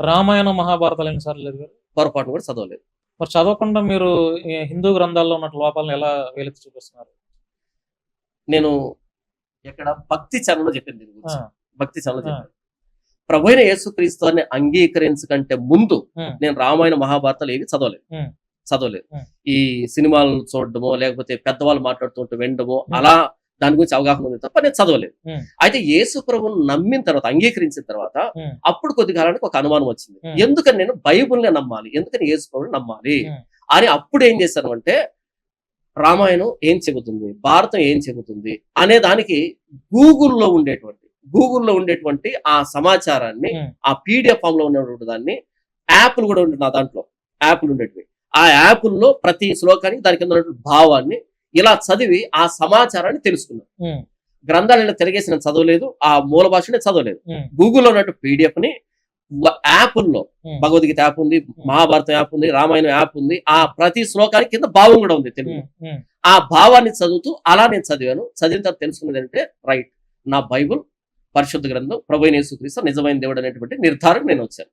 రామాయణ మహాభారతాలు ఎన్నిసార్లు చదివారు? పొరపాటును కూడా చదవలేదు. మరి చదవకుండా మీరు హిందూ గ్రంథాల్లో ఉన్న లోపాలను ఎలా వేలెత్తి చూపిస్తున్నారు? నేను ఇక్కడ భక్తి చరణలో చెప్పింది భక్తి చరణలో. చెప్పాను. ప్రభు అయిన యేసుక్రీస్తుని అంగీకరించకంటే ముందు నేను రామాయణ మహాభారతాలు ఏవి చదవలేదు. చదవలేదు. ఈ సినిమాలు చూడడమో లేకపోతే పెద్దవాళ్ళు మాట్లాడుతుంటే వినడమో. అలా దాని గురించి అవగాహన ఉంది. తప్ప నేను చదవలేదు. అయితే యేసు ప్రభువును నమ్మిన తర్వాత అంగీకరించిన తర్వాత. అప్పుడు కొద్ది కాలానికి ఒక అనుమానం వచ్చింది. ఎందుకని నేను బైబుల్ని నమ్మాలి? ఎందుకని యేసు ప్రభుని నమ్మాలి. అని అప్పుడు ఏం చేశాను అంటే రామాయణం ఏం చెబుతుంది? భారతం ఏం చెబుతుంది? అనే దానికి గూగుల్లో ఉండేటువంటి గూగుల్లో ఉండేటువంటి ఆ సమాచారాన్ని ఆ పీడిఎఫ్ ఫామ్లో ఉన్నటువంటి దాన్ని యాప్లు కూడా ఉంటుంది నా దాంట్లో. యాప్లు ఉండేటివి. ఆ యాప్ల్లో ప్రతి శ్లోకానికి దాని కింద ఉన్నటువంటి భావాన్ని ఇలా చదివి ఆ సమాచారాన్ని తెలుసుకున్నాను గ్రంథాలను తిరిగేసి నేను చదవలేదు ఆ మూల భాషనే చదవలేదు. గూగుల్లో ఉన్నటువంటి పీడిఎఫ్ని యాప్ల్లో భగవద్గీత యాప్ ఉంది మహాభారతం యాప్ ఉంది రామాయణం యాప్ ఉంది ఆ ప్రతి శ్లోకానికి కింద భావం కూడా ఉంది తెలుగు. ఆ భావాన్ని చదువుతూ అలా నేను చదివాను. చదివిన తర్వాత తెలుసుకున్నది అంటే రైట్ నా బైబుల్ పరిశుద్ధ గ్రంథం ప్రభు యేసుక్రీస్తు నిజమైన దేవుడు అనేటువంటి నిర్ధారణ నేను వచ్చాను.